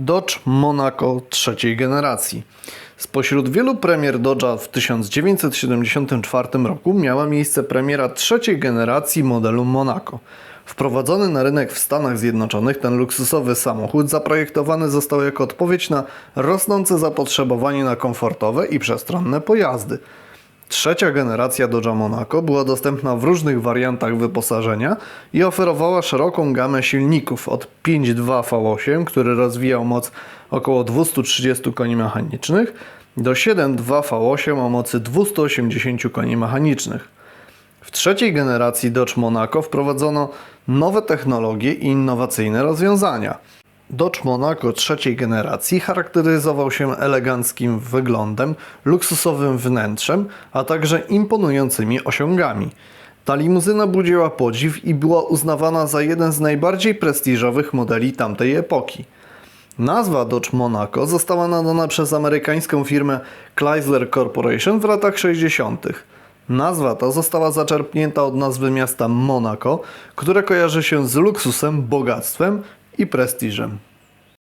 Dodge Monaco trzeciej generacji. Spośród wielu premier Dodge'a w 1974 roku miała miejsce premiera trzeciej generacji modelu Monaco. Wprowadzony na rynek w Stanach Zjednoczonych ten luksusowy samochód zaprojektowany został jako odpowiedź na rosnące zapotrzebowanie na komfortowe i przestronne pojazdy. Trzecia generacja Dodge'a Monaco była dostępna w różnych wariantach wyposażenia i oferowała szeroką gamę silników od 5.2 V8, który rozwijał moc około 230 koni mechanicznych, do 7.2 V8 o mocy 280 koni mechanicznych. W trzeciej generacji Dodge Monaco wprowadzono nowe technologie i innowacyjne rozwiązania. Dodge Monaco trzeciej generacji charakteryzował się eleganckim wyglądem, luksusowym wnętrzem, a także imponującymi osiągami. Ta limuzyna budziła podziw i była uznawana za jeden z najbardziej prestiżowych modeli tamtej epoki. Nazwa Dodge Monaco została nadana przez amerykańską firmę Chrysler Corporation w latach 60. Nazwa ta została zaczerpnięta od nazwy miasta Monaco, które kojarzy się z luksusem, bogactwem i prestiżem.